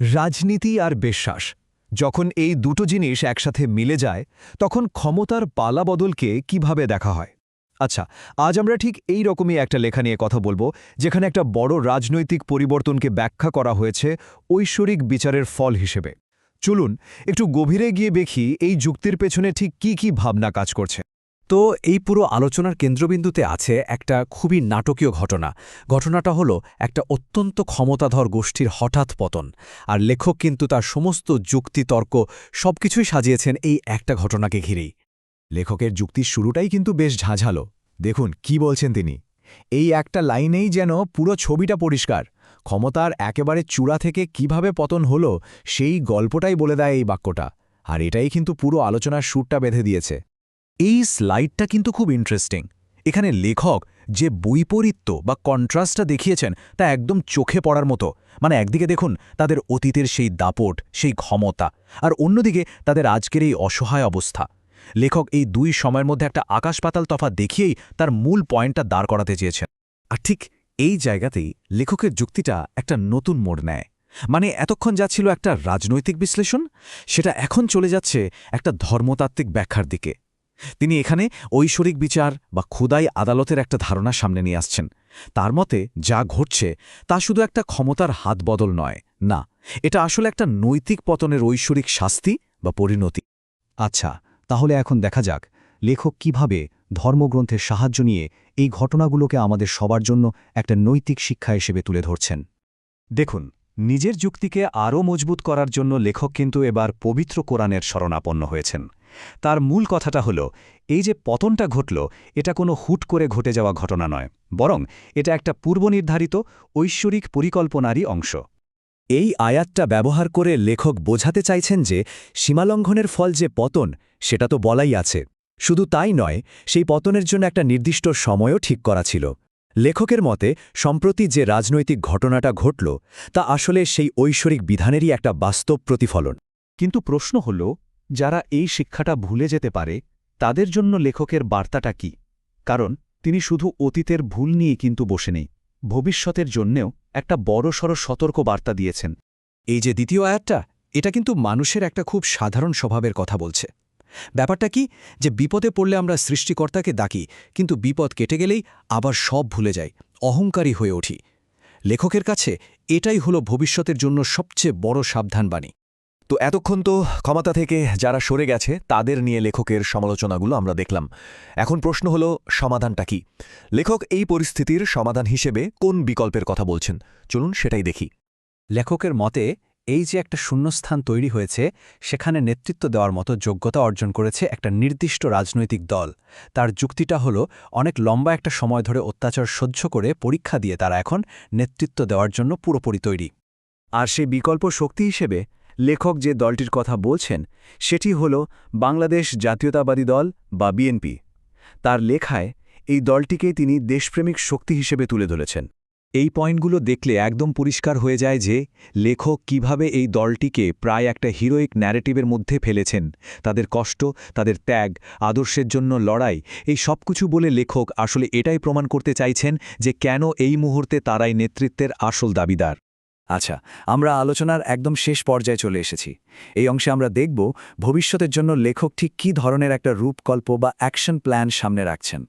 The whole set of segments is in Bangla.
রাজনীতি আর বিশ্বাস। যখন এই দুটো জিনিস একসাথে মিলে যায়, তখন ক্ষমতার পালাবদলকে কীভাবে দেখা হয়? আচ্ছা আজ আমরা ঠিক এই রকমই একটা লেখা নিয়ে কথা বলব, যেখানে একটা বড় রাজনৈতিক পরিবর্তনকে ব্যাখ্যা করা হয়েছে ঐশ্বরিক বিচারের ফল হিসেবে। চলুন, একটু গভীরে গিয়ে দেখি এই যুক্তির পেছনে ঠিক কি কি ভাবনা কাজ করছে। তো এই পুরো আলোচনার কেন্দ্রবিন্দুতে আছে একটা খুবই নাটকীয় ঘটনা। ঘটনাটা হলো একটা অত্যন্ত ক্ষমতাধর গোষ্ঠীর হঠাৎ পতন। আর লেখক কিন্তু তার সমস্ত যুক্তি, তর্ক সবকিছুই সাজিয়েছেন এই একটা ঘটনাকে ঘিরেই। লেখকের যুক্তির শুরুটাই কিন্তু বেশ ঝাঁঝালো। দেখুন, কি বলছেন তিনি? এই একটা লাইনেই যেন পুরো ছবিটা পরিষ্কার। ক্ষমতার একেবারে চূড়া থেকে কীভাবে পতন হলো, সেই গল্পটাই বলে দেয় এই বাক্যটা। আর এটাই কিন্তু পুরো আলোচনার সুরটা বেঁধে দিয়েছে। এই স্লাইডটা কিন্তু খুব ইন্টারেস্টিং এখানে লেখক যে বৈপরীত্য বা কন্ট্রাস্টটা দেখিয়েছেন তা একদম চোখে পড়ার মতো। মানে একদিকে দেখুন তাদের অতীতের সেই দাপট, সেই ক্ষমতা, আর অন্যদিকে তাদের আজকের এই অসহায় অবস্থা। লেখক এই দুই সময়ের মধ্যে একটা আকাশপাতাল তফাৎ দেখিয়েই তার মূল পয়েন্টটা দাঁড় করাতে চেয়েছেন। আর ঠিক এই জায়গাতেই লেখকের যুক্তিটা একটা নতুন মোড় নেয়। মানে এতক্ষণ যাচ্ছিল একটা রাজনৈতিক বিশ্লেষণ, সেটা এখন চলে যাচ্ছে একটা ধর্মতাত্ত্বিক ব্যাখ্যার দিকে। তিনি এখানে ঐশ্বরিক বিচার বা খুদাই আদালতের একটা ধারণা সামনে নিয়ে আসছেন। তার মতে, যা ঘটছে, তা শুধু একটা ক্ষমতার হাত বদল নয়। না, এটা আসলে একটা নৈতিক পতনের ঐশ্বরিক শাস্তি বা পরিণতি। আচ্ছা তাহলে এখন দেখা যাক, লেখক কীভাবে ধর্মগ্রন্থের সাহায্য নিয়ে এই ঘটনাগুলোকে আমাদের সবার জন্য একটা নৈতিক শিক্ষা হিসেবে তুলে ধরছেন। দেখুন, নিজের যুক্তিকে আরও মজবুত করার জন্য লেখক কিন্তু এবার পবিত্র কোরআনের শরণাপন্ন হয়েছেন। তার মূল কথাটা হল, এই যে পতনটা ঘটল, এটা কোনো হুট করে ঘটে যাওয়া ঘটনা নয়, বরং এটা একটা পূর্বনির্ধারিত, ঐশ্বরিক পরিকল্পনারই অংশ। এই আয়াতটা ব্যবহার করে লেখক বোঝাতে চাইছেন যে, সীমালঙ্ঘনের ফল যে পতন, সেটা তো বলাই আছে। শুধু তাই নয়, সেই পতনের জন্য একটা নির্দিষ্ট সময়ও ঠিক করা ছিল। লেখকের মতে, সম্প্রতি যে রাজনৈতিক ঘটনাটা ঘটল, তা আসলে সেই ঐশ্বরিক বিধানেরই একটা বাস্তব প্রতিফলন। কিন্তু প্রশ্ন হল যারা এই শিক্ষাটা ভুলে যেতে পারে, তাদের জন্য লেখকের বার্তাটা কি? কারণ তিনি শুধু অতীতের ভুল নিয়ে কিন্তু বসে নেই, ভবিষ্যতের জন্যেও একটা বড়সড় সতর্ক বার্তা দিয়েছেন। এই যে দ্বিতীয় আয়াতটা, এটা কিন্তু মানুষের একটা খুব সাধারণ স্বভাবের কথা বলছে। ব্যাপারটা কি যে বিপদে পড়লে আমরা সৃষ্টিকর্তাকে ডাকি, কিন্তু বিপদ কেটে গেলেই আবার সব ভুলে যাই, অহংকারী হয়ে উঠি। লেখকের কাছে এটাই হলো ভবিষ্যতের জন্য সবচেয়ে বড় সাবধানবাণী। তো এতক্ষণ তো ক্ষমতা থেকে যারা সরে গেছে, তাদের নিয়ে লেখকের সমালোচনাগুলো আমরা দেখলাম। এখন প্রশ্ন হলো, সমাধানটা কি? লেখক এই পরিস্থিতির সমাধান হিসেবে কোন বিকল্পের কথা বলছেন? চলুন সেটাই দেখি। লেখকের মতে, এই যে একটা শূন্যস্থান তৈরি হয়েছে, সেখানে নেতৃত্ব দেওয়ার মতো যোগ্যতা অর্জন করেছে একটা নির্দিষ্ট রাজনৈতিক দল। তার যুক্তিটা হলো, অনেক লম্বা একটা সময় ধরে অত্যাচার সহ্য করে পরীক্ষা দিয়ে তারা এখন নেতৃত্ব দেওয়ার জন্য পুরোপুরি তৈরি। আর সেই বিকল্প শক্তি হিসেবে লেখক যে দলটির কথা বলছেন, সেটি হল বাংলাদেশ জাতীয়তাবাদী দল বা বিএনপি। তার লেখায় এই দলটিকেই তিনি দেশপ্রেমিক শক্তি হিসেবে তুলে ধরেছেন। এই পয়েন্টগুলো দেখলে একদম পরিষ্কার হয়ে যায় যে লেখক কীভাবে এই দলটিকে প্রায় একটা হিরোইক ন্যারেটিভের মধ্যে ফেলেছেন, তাদের কষ্ট, তাদের ত্যাগ, আদর্শের জন্য লড়াই, এই সব কিছু বলে লেখক আসলে এটাই প্রমাণ করতে চাইছেন যে কেন এই মুহূর্তে তারাই নেতৃত্বের আসল দাবিদার। আচ্ছা আমরা আলোচনার একদম শেষ পর্যায়ে চলে এসেছি। এই অংশে আমরা দেখব ভবিষ্যতের জন্য লেখক ঠিক কী ধরনের একটা রূপকল্প বা অ্যাকশন প্ল্যান সামনে রাখছেন।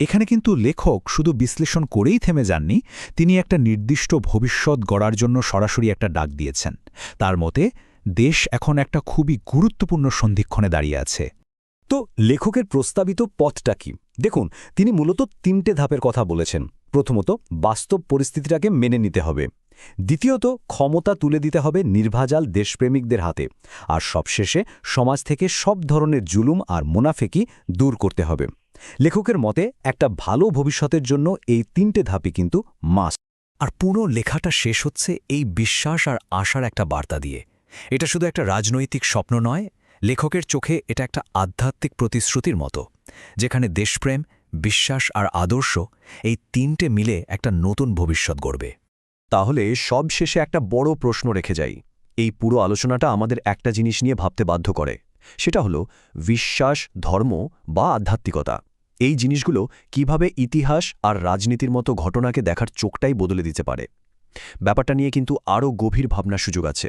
এখানে কিন্তু লেখক শুধু বিশ্লেষণ করেই থেমে যাননি, তিনি একটা নির্দিষ্ট ভবিষ্যৎ গড়ার জন্য সরাসরি একটা ডাক দিয়েছেন। তার মতে, দেশ এখন একটা খুবই গুরুত্বপূর্ণ সন্ধিক্ষণে দাঁড়িয়ে আছে। তো লেখকের প্রস্তাবিত পথটা কি? দেখুন, তিনি মূলত তিনটে ধাপের কথা বলেছেন। প্রথমত, বাস্তব পরিস্থিতিটাকে মেনে নিতে হবে। দ্বিতীয়ত, ক্ষমতা তুলে দিতে হবে নির্ভাজাল দেশপ্রেমিকদের হাতে। আর সবশেষে, সমাজ থেকে সব ধরনের জুলুম আর মুনাফেকি দূর করতে হবে। লেখকের মতে, একটা ভালো ভবিষ্যতের জন্য এই তিনটে ধাপই কিন্তু মাস আর পুরো লেখাটা শেষ হচ্ছে এই বিশ্বাস আর আশার একটা বার্তা দিয়ে। এটা শুধু একটা রাজনৈতিক স্বপ্ন নয়, লেখকের চোখে এটা একটা আধ্যাত্মিক প্রতিশ্রুতির মতো। যেখানে দেশপ্রেম, বিশ্বাস আর আদর্শ এই তিনটে মিলে একটা নতুন ভবিষ্যৎ গড়বে। তাহলে সব শেষে একটা বড় প্রশ্ন রেখে যাই। এই পুরো আলোচনাটা আমাদের একটা জিনিস নিয়ে ভাবতে বাধ্য করে। সেটা হলো বিশ্বাস, ধর্ম বা আধ্যাত্মিকতা। এই জিনিসগুলো কীভাবে ইতিহাস আর রাজনীতির মতো ঘটনাকে দেখার চোখটাই বদলে দিতে পারে। ব্যাপারটা নিয়ে কিন্তু আরও গভীর ভাবনার সুযোগ আছে।